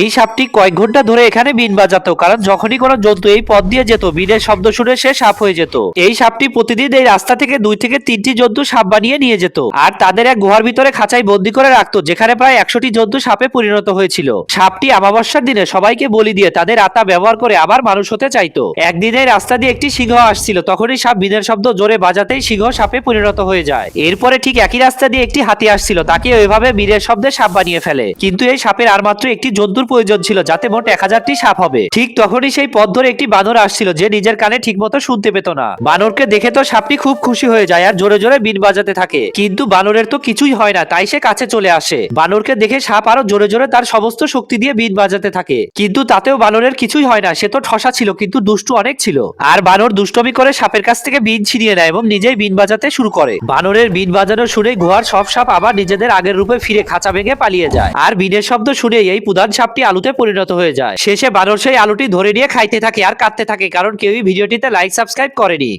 এই সাপটি কয়েক ঘণ্টা ধরে এখানে বিন বাজাতো, কারণ যখনই কোনো জন্তু এই পথ দিয়ে যেত বিনের শব্দ শুনে সে সাপ হয়ে যেত। এই সাপটি প্রতিদিন এই রাস্তা থেকে দুই থেকে তিনটি জন্তু সাপ বানিয়ে নিয়ে যেত, আর তাদের এক গুহার ভিতরে খাঁচায় বন্দি করে রাখতো, যেখানে প্রায় একশোটি জন্তু সাপে পরিণত হয়েছিল। সাপটি অমাবস্যার দিনে সবাইকে বলি দিয়ে তাদের আত্মা ব্যবহার করে আবার মানুষ হতে চাইতো। একদিন রাস্তা দিয়ে একটি সিংহ আসছিল, তখনই সাপ বিনের শব্দ জোরে বাজাতেই সিংহ সাপে পরিণত হয়ে যায়। এরপরে ঠিক একই রাস্তা দিয়ে একটি হাতি আসছিল তাকে ওইভাবে বীরের শব্দে সাপ বানিয়ে ফেলে। কিন্তু এই সাপের আর মাত্র একটি জন্তুর প্রয়োজন ছিল, যাতে মোট এক হাজারটি সাপ হবে। ঠিক তখনই সেই পথ ধরে একটি বানর আসছিল, যে নিজের কানে ঠিক মতো শুনতে পেত না। বানরকে দেখে তো সাপটি খুব খুশি হয়ে যায় আর জোরে জোরে বিন বাজাতে থাকে। কিন্তু বানরের তো কিছুই হয় না, তাই সে কাছে চলে আসে। বানরকে দেখে সাপ আরও জোরে জোরে তার সমস্ত শক্তি দিয়ে বিন বাজাতে থাকে। কিন্তু তাতেও বানরের কিছুই হয় না, সে তো ঠসা ছিল, কিন্তু দুষ্টু অনেক ছিল। আর বানর দুষ্টমি করে সাপের কাছ থেকে বিন ছিনিয়ে নেয় এবং নিজেই বিন বাজাতে শুরু করে। বানরের বিন বাজানো শুনে গুহার সব সাপ আবার নিজেদের আগের রূপে ফিরে খাঁচা ভেঙে পালিয়ে যায়। আর বিনের শব্দ শুনে এই প্রধান সাপটি আলুতে পরিণত হয়ে যায়। শেষে বানর সেই আলুটি ধরে নিয়ে খাইতে থাকে আর কাটতে থাকে, কারণ কেউই ভিডিওটিতে লাইক সাবস্ক্রাইব করেনি।